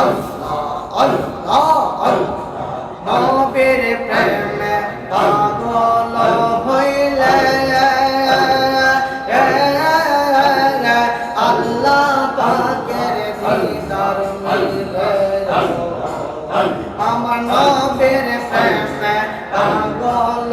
আল্লাহ আল্লাহ আল্লাহ। নবীর প্রেমে পাগল হইলে আল্লাহ পাকের দিদার মিলে আমার নবীর প্রেমে পাগল।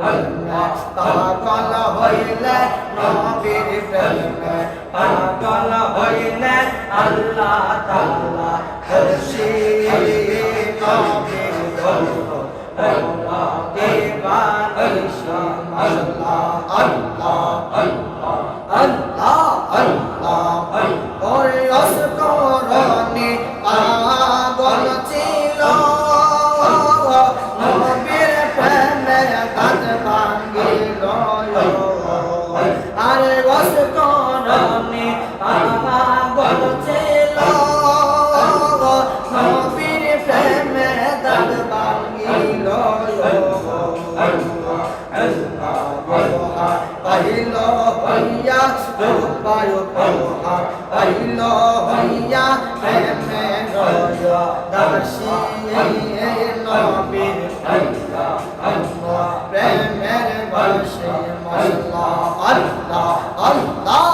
পাগল হইলে নবীর প্রেমে পাগল হইলে আল্লাহ তাআলা খুশি নবীর পাইল হইয়া রূপায় প্রহার পাইল হইয়া প্রেমে রয় দাসী নবীর হইয়া আল্লাহ প্রেমের বসে মশলা আল্লাহ আল্লাহ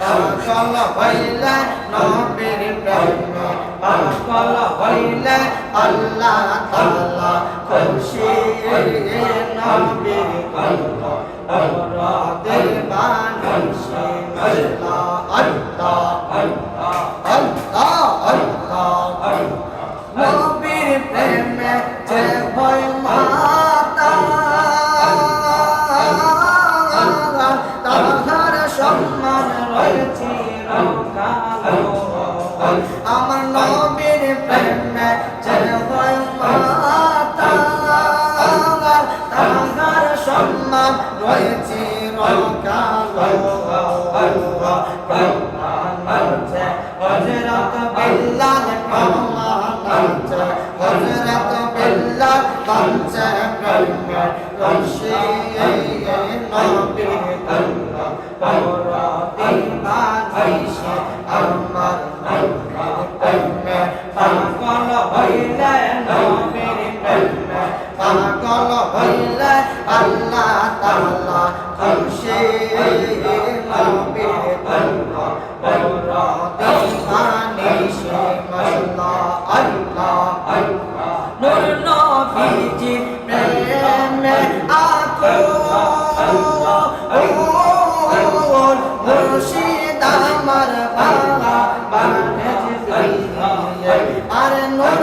পাগল হইলে নবীর প্রেমে পাগল হইলে আল্লাহ তাআলা খুশি নবীর আল্লাহ আল্লাহ দেবানিশি আল্লাহ আল্লাহ আল্লাহ আল্লাহ আল্লাহ নবীর প্রেমে যে ভয় মাতা তাহার সম্মান রয়েছে আমার নবীর রয়েছে হজরত বিল্লাল কমাচ্ছে হজরত বিল্লাল কমছে প্রেমে পাগল হইলে আল্লাহ তাআলা খুশি নবীর আল্লাহ পরা দিবানিশে আল্লাহ আল্লাহ আল্লাহ। নূর নবীজি প্রেমে বানেজ আর নূর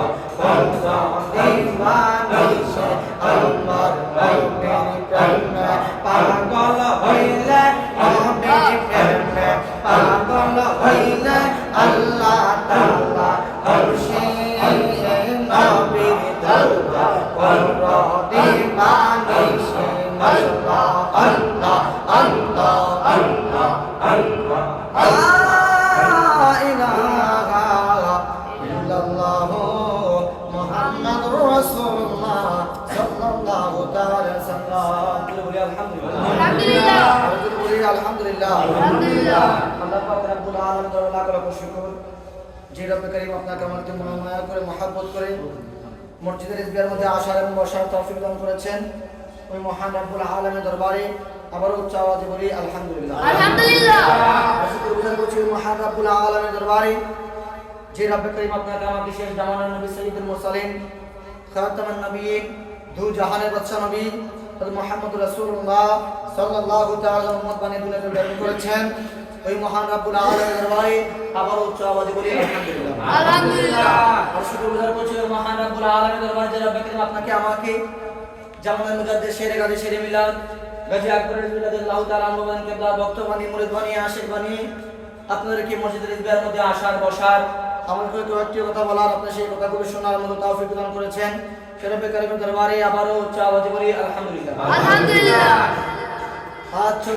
যে রব্বে করিম আপনাকে আমাকে মনোমায়া করে মহাব্বত করে মসজিদের ইসবিয়ার মধ্যে আসার এবং বসার তৌফিক দান করেছেন ওই মহান রব্বুল আলামিনের দরবারে আবারও উচ্চ আওয়াজে বলি আলহামদুলিল্লাহ। আলহামদুলিল্লাহ। গুজার করছি মহান রব্বুল আলামিনের দরবারে। যে রব্বে করিম আপনাকে আমাকে শেষ জামানার নবী সৈয়দুল মুরসালিন খাতামান নবীন দু জাহানের বাদশা নবী হযরত মুহাম্মদ রাসূলুল্লাহ সাল্লাল্লাহু তাআলা উম্মত বানিয়ে দুনিয়াতে প্রেরণ করেছেন। ওই মহান রব্বুল আলামিনের দরবারে আবার উচ্চ আওয়াজে বলি আলহামদুলিল্লাহ। আলহামদুলিল্লাহ। আর শুকর গুজার করছি মহান রব্বুল আলামিনের দরবারে যে রব্বে করিম আপনাকে আমাকে জামানার মুজাদ্দিদ শেরে গাজী শেরে মিলাদ গাজী আকবর রাদিয়াল্লাহু তাআলা আনহু কেবলা ভক্ত বানিয়ে মুরিদ বানিয়ে আশিক বানিয়ে আপনাদেরকে মসজিদের ইসবিয়ার মধ্যে আসার বসার? আমাকে কয়েকটি কথা বলার আপনি সেই কথাগুলো শোনার মতো তৌফিক প্রদান করেছেন। শরফে কারিমের দরবারে আবারও উচ্চ আওয়াজে বলি আলহামদুলিল্লাহ। আলহামদুলিল্লাহ। আচ্ছা